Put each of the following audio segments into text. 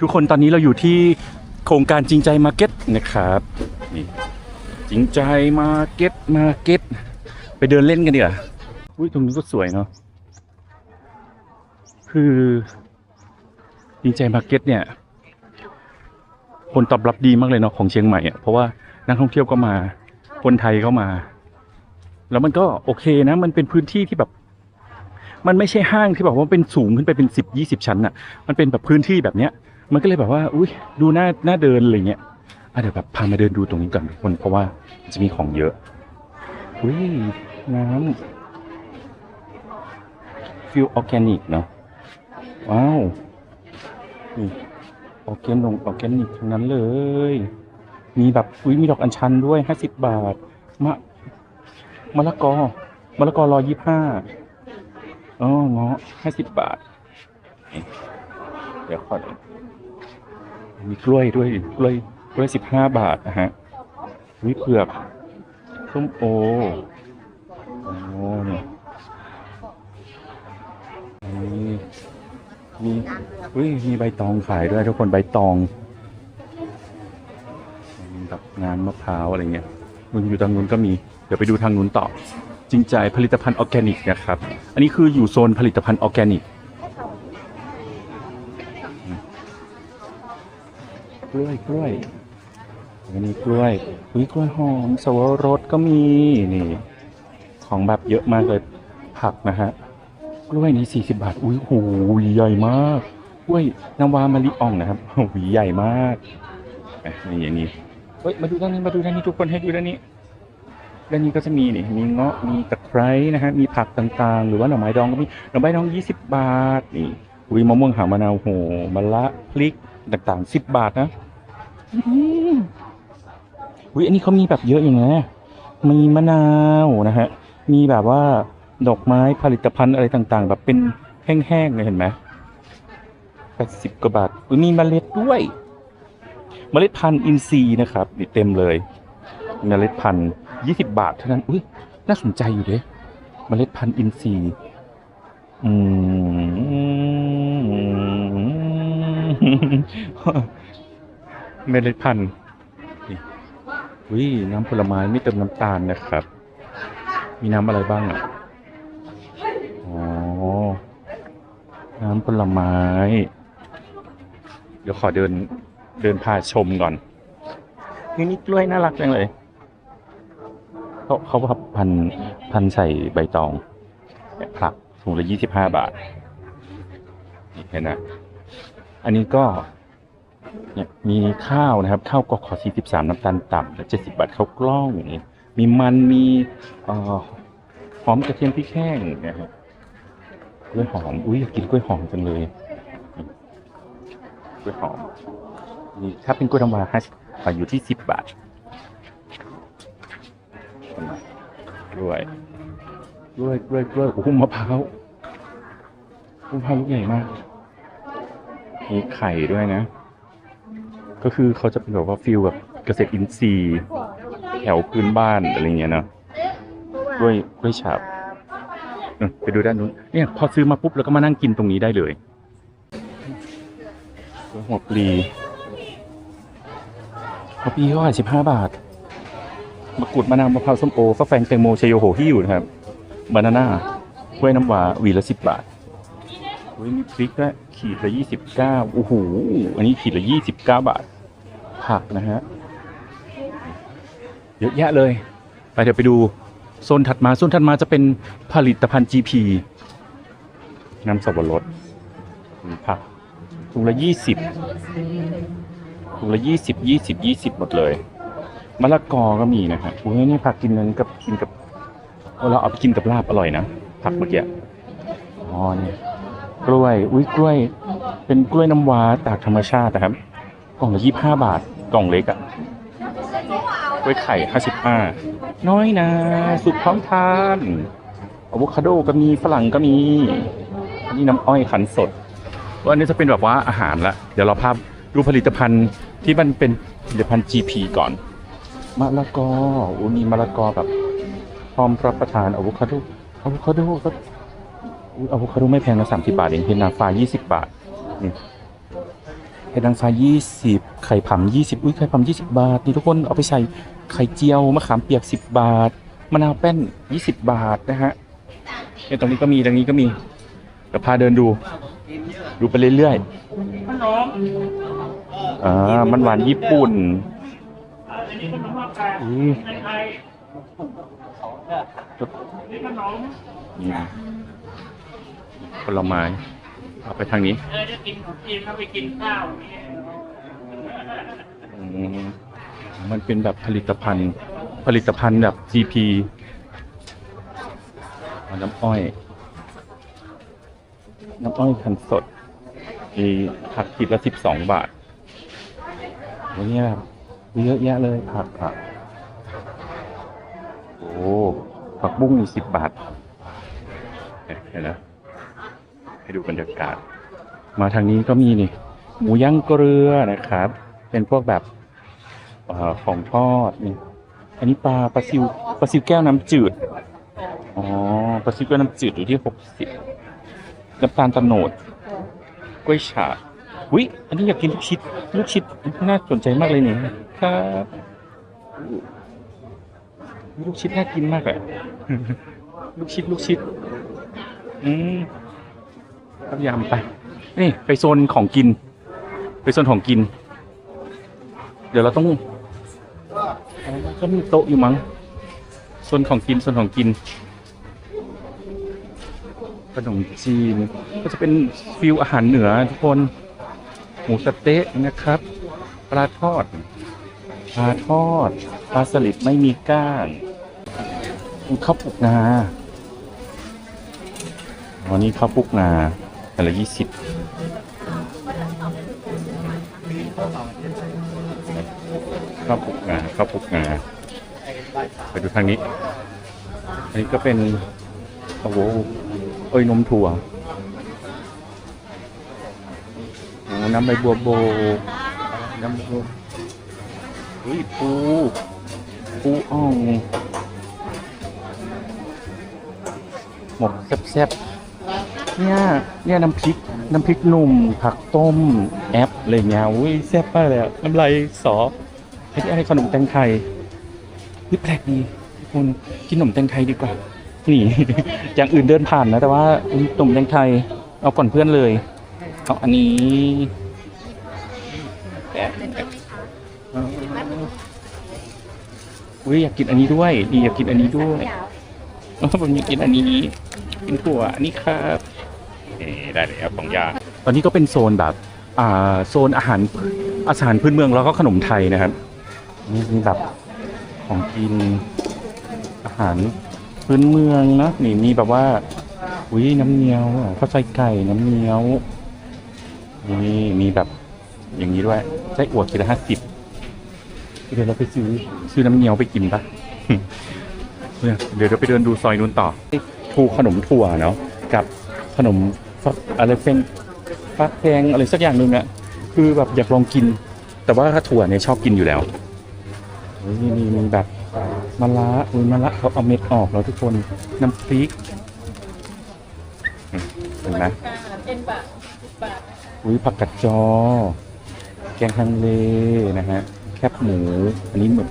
ทุกคนตอนนี้เราอยู่ที่โครงการจริงใจมาร์เก็ตนะครับนี่จริงใจมาร์เก็ตมาร์เก็ตไปเดินเล่นกันดีกว่าอุ้ยตรงนี้ก็สวยเนาะคือจริงใจมาร์เก็ตเนี่ยผลตอบรับดีมากเลยเนาะของเชียงใหม่อะเพราะว่านักท่องเที่ยวก็มา คนไทยก็มา แล้วมันก็โอเคนะ มันเป็นพื้นที่ที่แบบ มันไม่ใช่ห้างที่แบบว่าเป็นสูงขึ้นไปเป็นสิบยี่สิบชั้นอะมันเป็นแบบพื้นที่แบบเนี้ย มันก็เลยแบบว่า อุ้ยดูน่าน่าเดินอะไรเงี้ยอะเดี๋ยวแบบพามาเดินดูตรงนี้ก่อนทุกคนเพราะว่าจะมีของเยอะอุ้ยน้ำฟิลออร์แกนิกเนาะว้าวนี่ออร์แกนงออร์แกนิกทั้งนั้นเลย มีแบบอุ้ยมีดอกอัญชันด้วยห้าสิบบาทมะมะละกอมะละกอร้อยยี่ห้าอ๋อเงาะห้าสิบบาท เดี๋ยวขอด มีกล้วยด้วยกล้วยกล้วยสิบห้าบาทนะฮะวิเผือกส้มโอโอ้เนี่ยนี่มีอุ้ยมีใบตองขายด้วยทุกคนใบตองมีแบบงานมะพร้าวอะไรเงี้ยมันอยู่ทางนู้นก็มี เดี๋ยวไปดูทางนู้นต่อ จริงใจผลิตภัณฑ์ออร์แกนิกนะครับ อันนี้คืออยู่โซนผลิตภัณฑ์ออร์แกนิก ล้วยกล้วยอันนี้กล้วยอุ้ยกล้วยหอมสวรสก็มีนี่ ของแบบเยอะมากเลยผักนะฮะกล้วยนี้สี่สิบาท อุ้ยโหใหญ่มากกล้วยน้ำว้ามะลิอ่องนะครับโหใหญ่มากนี่อย่างนี้เฮ้ยมาดูด้านนี้มาดูด้านนี้ทุกคนให้ดูด้านนี้ด้านนี้ก็จะมีนี่มีเงาะมีตะไคร้นะฮะมีผักต่างๆ หรือว่าหน่อไม้ดองก็มีหน่อไม้ดองยี่สิบบาทนี่อุ้ยมะม่วงหางมะนาวโหมะละพริกต่างๆสิบบาทนะ อุ้ยอันนี้เขามีแบบเยอะอย่างนะ มีมะนาวนะฮะ มีแบบว่าดอกไม้ผลิตภัณฑ์อะไรต่างๆ แบบเป็นแห้งๆเลยเห็นไหมแปดสิบกว่าบาทอุ้ยมีเมล็ดด้วย เมล็ดพันธุ์อินทรีย์นะครับนี่เต็มเลย เมล็ดพันธุ์ยี่สิบบาทเท่านั้น อุ้ยน่าสนใจอยู่เด้เมล็ดพันธุ์อินทรีย์อืม เมล็ดพันธุ์นี่วิน้ำผลไม้ไม่เติมน้ำตาลนะครับ มีน้ำอะไรบ้างอะอ๋อ น้ำผลไม้ เดี๋ยวขอเดินเดินพาชมก่อนนี่นี่กล้วยน่ารักจังเลย เขาเขาพับพันพันใส่ใบตองผักถุงละยี่สิบห้าบาทนี่เห็นนะ อันนี้ก็ เนี่ยมีข้าวนะครับ ข้าวกขอ43 น้ำตาลต่ำและ70 บาทข้าวกล้องอย่างนี้มีมันมีออหอมกระเทียมพริกแห้งนะฮะกล้วยหอมอุ้ยอยากกินกล้วยหอมจังเลยกล้วยหอมนี่ถ้าเป็นกล้วยน้ำว้าห้าอยู่ที่ 10 บาทกล้วยกล้วยกล้วยกล้วยโอ้โหมะพร้าวมะพร้าวลูกใหญ่มากมีไข่ด้วยนะ ก็คือเขาจะเป็นแบบว่าฟิลแบบเกษตรอินทรีย์แถวพื้นบ้านอะไรเงี้ยเนาะด้วยด้วยฉาบเออไปดูด้านนู้นเนี่ยพอซื้อมาปุ๊บแล้วก็มานั่งกินตรงนี้ได้เลยหัวปลีหัวปลีก็ขายสิบห้าบาทมะกรูดมะนาวมะพร้าวส้มโอฟักแฟงแตงโมชัยโยโหที่อยู่นะครับบานาน่ากล้วยน้ำว้าหวีละสิบบาทเฮ้ยมีพริกด้วยขีดละยี่สิบเก้าโอ้โหอันนี้ขีดละยี่สิบเก้าบาท ผักนะฮะเยอะแยะเลย ไปเดี๋ยวไปดูโซนถัดมาโซนถัดมาจะเป็นผลิตภัณฑ์ GP น้ำสับปะรดผักถุงละยี่สิบถุงละยี่สิบยี่สิบยี่สิบหมดเลยมะละกอก็มีนะฮะอุ้ยนี่ผักกินนั้นกับกินกับเอาเราเอาไปกินกับลาบอร่อยนะผักเมื่อกี้อ๋อเนี่ยกล้วย อุ้ยกล้วย เป็นกล้วยน้ำว้าจากธรรมชาตินะครับกล่องละยี่ห้าบาท กล่องเล็กอะกล้วยไข่ห้าสิบห้าน้อยนะสุกพร้อมทานอะโวคาโดก็มีฝรั่งก็มีนนี้น้ำอ้อยขันสดวันนี้จะเป็นแบบว่าอาหารละ เดี๋ยวเราพาดูผลิตภัณฑ์ที่มันเป็นผลิตภัณฑ์ GP ก่อนมะละกออุ้ยมีมะละกอแบบพร้อมรับประทานอะโวคาโดอะโวคาโดก็อะโวคาโดไม่แพงนะสามสิบาทเองเพนนาฟ้ายี่สิบบาทนี่ ห็ดนางฟ้ายี่สิบไข่ผำยี่สิบอุ้ยไข่ผำยี่สิบาท นี่ทุกคนเอาไปใส่ไข่เจียวมะขามเปียกสิบบาท มะนาวแป้นยี่สิบบาทนะฮะเนี่ยตรงนี้ก็มีตรงนี้ก็มีเดี๋ยวพาเดินดู ดูไปเรื่อยๆอ่ามันหวานญี่ปุ่นอืมนี่ผลไม้ เอาไปทางนี้ เออจะกินขนมจีนแล้วไปกินข้าวเนี่ยอืมมันเป็นแบบผลิตภัณฑ์ ผลิตภัณฑ์แบบ GP เอาน้ำอ้อย น้ำอ้อยคันสด มีผักขีดละสิบสองบาทวันนี้แบบเยอะแยะเลยผักผักโอ้ผักบุ้งมีสิบบาทเนี่ยเห็นนะ ให้ดูบรรยากาศ มาทางนี้ก็มีนี่ หมูย่างเกลือนะครับ เป็นพวกแบบอของทอดนี่ อันนี้ปลาปลาซิวปลาซิวแก้วน้ำจืด อ๋อปลาซิวแก้วน้ำจืดอยู่ที่หกสิบน้ำตาลตะโนดกล้วยฉาบวิอันนี้อยากกินลูกชิดลูกชิดน่าสนใจมากเลยนี่ครับลูกชิดน่ากินมากอะลูกชิดลูกชิด อืม ครับยำไป นี่ไปโซนของกิน ไปโซนของกิน เดี๋ยวเราต้องก็มีโต๊ะอยู่มั้งโซนของกินโซนของกิน ขนมจีน ก็จะเป็นฟิลอาหารเหนือทุกคน หมูสะเต๊ะนะครับ ปลาทอด ปลาทอด ปลาสลิดไม่มีก้างข้าวปุกงาวันนี้ข้าวปุกงา แต่ละยี่สิบข้าวปุกงาข้าวปุกงาไปดูทางนี้ อันนี้ก็เป็นโอ้โหเอ้ยนมถั่วโอ้น้ำใบบัวโบ น้ำบัวเฮ้ยปูปูอ่องหมกแซ่บๆ เนี่ยเนี่ยน้ำพริกน้ำพริกหนุ่ม ผักต้มแอปอะไรเงี้ยอุ้ยแซ่บมากเลยอะน้ำลายสอไอ้ที่อะไรขนมแตงไทยนี่แปลกดีคุณกินขนมแตงไทยดีกว่านี่ อย่างอื่นเดินผ่านนะแต่ว่าขนมแตงไทยเอาก่อนเพื่อนเลยเอาอันนี้แอุ้ยอยากกินอันนี้ด้วยดีอยากกินอันนี้ด้วยเออผมอยากกินอันนี้กินถั่วอันนี้ครับ นี่ได้เลยครับของยาตอนนี้ก็เป็นโซนแบบอ่าโซนอาหารอาหารพื้นเมืองแล้วก็ขนมไทยนะครับนี่มีแบบของกินอาหารพื้นเมืองนะนี่มีแบบว่าอุ้ยน้ำเงี้ยวข้าวไส้ไก่น้ำเงี้ยวนี่มีแบบอย่างนี้ด้วยไส้อั่วกิโลห้าสิบเดี๋ยวเราไปซื้อซื้อน้ำเงี้ยวไปกินปะเนี่ยเดี๋ยวเราไปเดินดูซอยนู้นต่อทูขนมถั่วเนาะกับขนม อะไรเป็นฟักแพงอะไรสักอย่างหนึ่งอะคือแบบอยากลองกิน แต่ว่าถ้าถั่วเนี่ยชอบกินอยู่แล้วเฮ้ยนี่มีแบบมะระอุ้ยมะระเขาเอาเม็ดออกแล้วทุกคนน้ำพริกเห็นไหมเป็นบาทบาทอุ้ยผักกัดจอ แกงฮังเลนะฮะแคบหมู อันนี้แบบ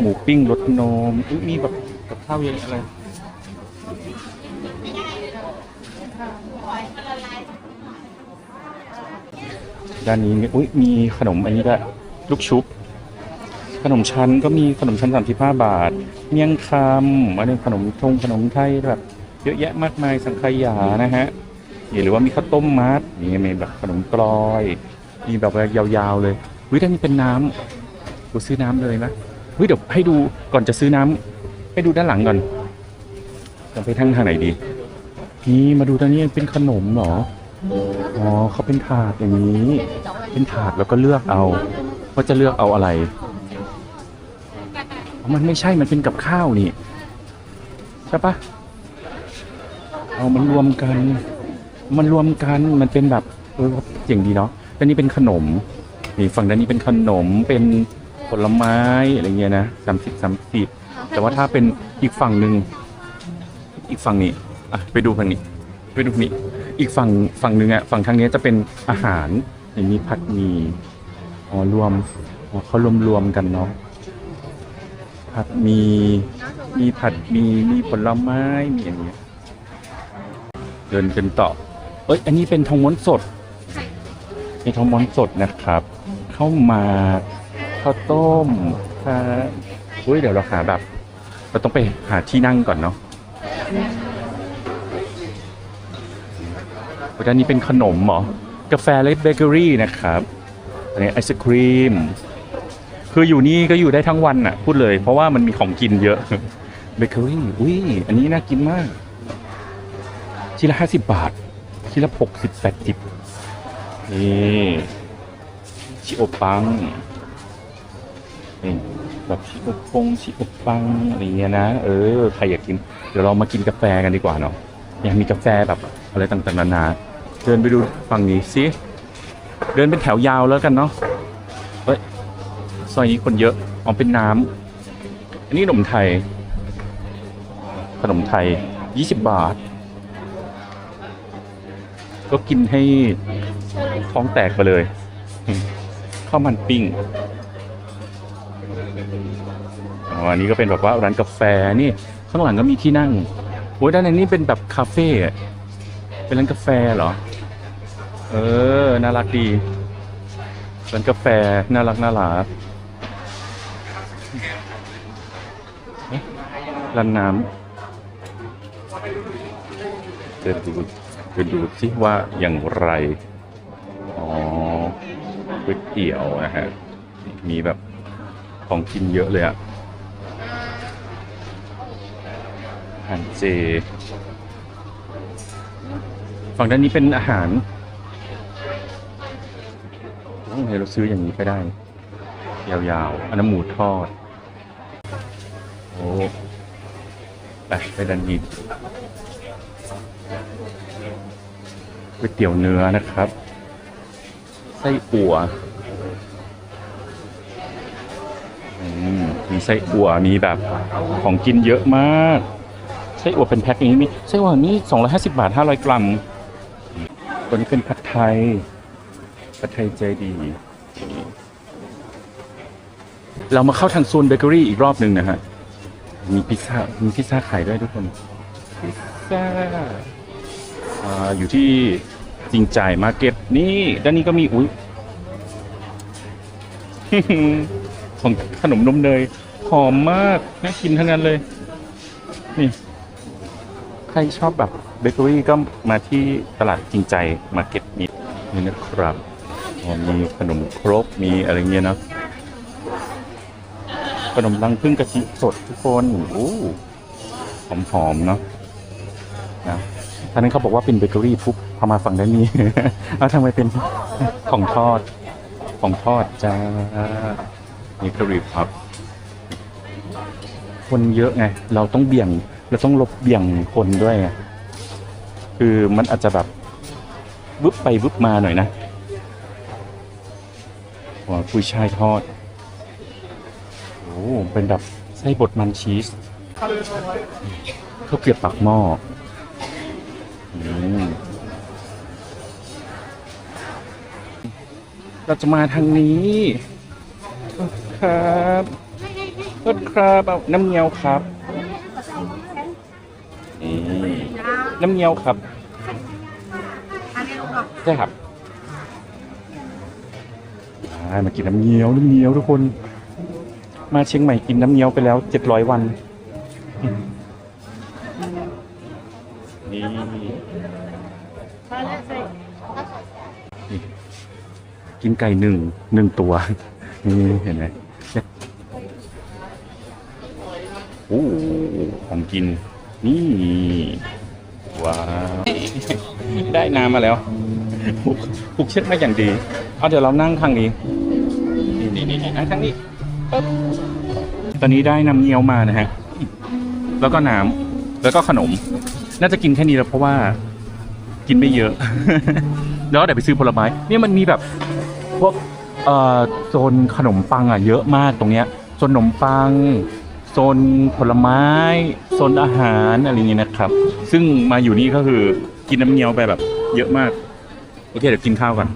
หมูปิ้งรสนมอุ้ยมีแบบกับข้าวเยอะอะไร ด้านนี้มีอุ้ยมีขนมอันนี้ด้วยลูกชุบ ขนมชั้นก็มีขนมชั้นสามสิบห้าบาท เมี่ยงคำอันนี้ขนมทงขนมไทยแบบเยอะแยะมากมายสังขยานะฮะหรือว่ามีข้าวต้มมัดนี่มีแบบขนมกลอย มีแบบยาวๆเลยวิถ้ามีเป็นน้ำกูซื้อน้ำเลยนะวิเดี๋ยวให้ดูก่อนจะซื้อน้ำให้ดูด้านหลังก่อน จะไปทางทางไหนดี นี่มาดูตอนนี้เป็นขนมเหรอ อ๋อเขาเป็นถาดอย่างนี้ เป็นถาดแล้วก็เลือกเอา ว่าจะเลือกเอาอะไร มันไม่ใช่ มันเป็นกับข้าวนี่ ใช่ปะเอามันรวมกัน มันรวมกัน มันเป็นแบบเออเจ๋งดีเนาะแล้วนี่เป็นขนม นี่ฝั่งด้านนี้เป็นขนม เป็นผลไม้อะไรเงี้ยนะสามสิบสามสิบแต่ว่าถ้าเป็นอีกฝั่งหนึ่ง อีกฝั่งนี้อะไปดูฝั่งนี้ ไปดูนี่อีกฝั่งฝั่งหนึ่งอะฝั่งทางนี้จะเป็นอาหารอย่างนี้ผัดหมี่อ๋อรวมอ๋อเขารวมรวมกันเนาะผัดหมี่มีผัดหมี่มีผลไม้มีอย่างเงี้ยเดินกันต่อเอ้ยอันนี้เป็นทองม้วนสดเป็นทองม้วนสดนะครับเข้ามาข้าวต้มค่ะอุ้ยเดี๋ยวเราหาแบบเราต้องไปหาที่นั่งก่อนเนาะ ด้านนี้เป็นขนมเหรอ กาแฟและเบเกอรี่นะครับ อันนี้ไอศครีม คืออยู่นี่ก็อยู่ได้ทั้งวันน่ะ พูดเลย เพราะว่ามันมีของกินเยอะ เบเกอรี่ อุ้ย อันนี้น่ากินมาก ชิ้นละห้าสิบบาท ชิ้นละหกสิบแปดสิบนี่ชิโอปัง นี่แบบชิโอปงชิโอปังอะไรเงี้ยนะ เออ ใครอยากกิน เดี๋ยวเรามากินกาแฟกันดีกว่าเนาะยากมีกาแฟแบบอะไรต่างๆนานาเดินไปดูฝั่งนี้สิเดินเป็นแถวยาวแล้วกันเนาะเฮ้ยซอยนี้คนเยอะอ๋อเป็นน้ำอันนี้ขนมไทย ขนมไทย 20 บาท ก็กินให้ท้องแตกไปเลยข้าวมันปิ้งอ๋ออันนี้ก็เป็นแบบว่าร้านกาแฟนี่ ข้างหลังก็มีที่นั่งโอ้ยด้านในนี้เป็นแบบคาเฟ่เป็นร้านกาแฟเหรอ เออ น่ารักดีร้านกาแฟน่ารักน่ารักร้านน้ำเดินดูเดินดูสิว่าอย่างไร อ๋อก๋วยเตี๋ยวนะฮะ มีแบบของกินเยอะเลยอะอารเจ ฝั่งด้านนี้เป็นอาหารโอ้ยเราซื้ออย่างนี้ก็ได้ ยาวๆ อันนั้นหมูทอด โอ้ไปไปดันนี้ก๋วยเตี๋ยวเนื้อนะครับ ไส้อั่วอืมมีไส้อั่วมีแบบของกินเยอะมาก ไส้อั่วเป็นแพ็คอย่างนี้มีไส้อั่วนี่250 บาท 500 กรัม ตัวนี้เป็นผัดไทย ผัดไทยใจดี เรามาเข้าทางโซนเบเกอรี่อีกรอบหนึ่งนะฮะ มีพิซซ่า มีพิซซ่าขายด้วยทุกคน พิซซ่าออยู่ที่จริงจ่ายมาเก็ตนี่ ด้านนี้ก็มี อุ้ยของขนมนมเนยหอมมากน่ากินทั้งนั้นเลย นี่ ใครชอบแบบเบเกอรี่ก็มาที่ตลาดจริงใจมาเก็ตนี้นี่นะครับมีขนมครกมีอะไรเงี้ยเนะขนมรังพึ่งกะทิสดทุกคนโอ้หอมๆเนาะนะท่านั้นเขาบอกว่าเป็นเบเกอรี่ปุ๊บพอมาฝั่งด้านนี้ เอาทำไมเป็นของทอด ของทอดจ้านี่กะหรี่พับ คนเยอะไง เราต้องเบี่ยง เราต้องลบเบี่ยงคนด้วยไงคือมันอาจจะแบบวึบไปวึบมาหน่อยนะหัวกุยช่ายทอดโอ้เป็นแบบไส้บดมันชีสข้าวเกรียบปากหม้ออืมเราจะมาทางนี้ครับรถครับเอาน้ำเงี้ยวครับ น้ำเงี้ยวครับใช่ครับอ่ามากินน้ำเงี้ยวน้ำเงี้ยวทุกคน มาเชียงใหม่กินน้ำเงี้ยวไปแล้วเจ็ดร้อยวันนี่กินไก่หนึ่งหนึ่งตัว นี่เห็นไหมโอ้ของกินนี่ ว้าวได้น้ำมาแล้วผูกเชือกมาอย่างดี เอาเดี๋ยวเรานั่งทางนี้ นี่นี่นั่งทางนี้ปึ๊บตอนนี้ได้น้ำเงี้ยวมานะฮะ แล้วก็น้ำแล้วก็ขนม น่าจะกินแค่นี้แล้วเพราะว่ากินไม่เยอะ แล้วเดี๋ยวไปซื้อผลไม้ เนี่ยมันมีแบบพวกเอ่อโซนขนมปังอะเยอะมากตรงเนี้ยโซนขนมปัง โซนผลไม้ โซนอาหารอะไรอย่างเงี้ยนะครับ ซึ่งมาอยู่นี่ก็คือกินน้ำเงี้ยวไปแบบเยอะมาก โอเคเดี๋ยวกินข้าวก่อน